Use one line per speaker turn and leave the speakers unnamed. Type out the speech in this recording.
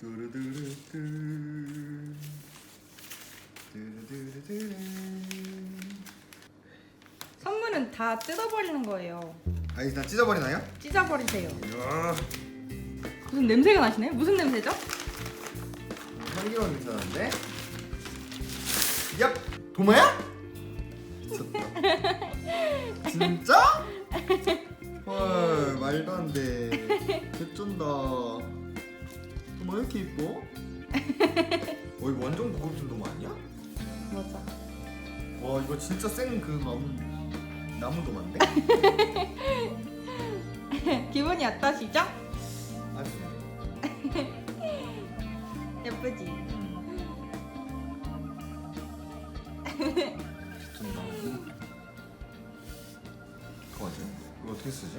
뚜루뚜루뚜 뚜루뚜루뚜
선물은 다 뜯어버리는 거예요.
아 일단 찢어버리나요?
찢어버리세요.
이야
무슨 냄새가 나시네? 무슨 냄새죠?
향기로운 냄새 나는데? 야 도마야? 미쳤다 진짜? 헐 말도 안돼 개쩐다 왜 이렇게 이뻐? 어 이거 완전 고급진 도마 아니야?
맞아.
와 이거 진짜 센그 나무 나무 도마인데?
기분이 어떠시죠?
아주
예쁘지?
미쳤다 그거 뭐지? 이거 어떻게 쓰지?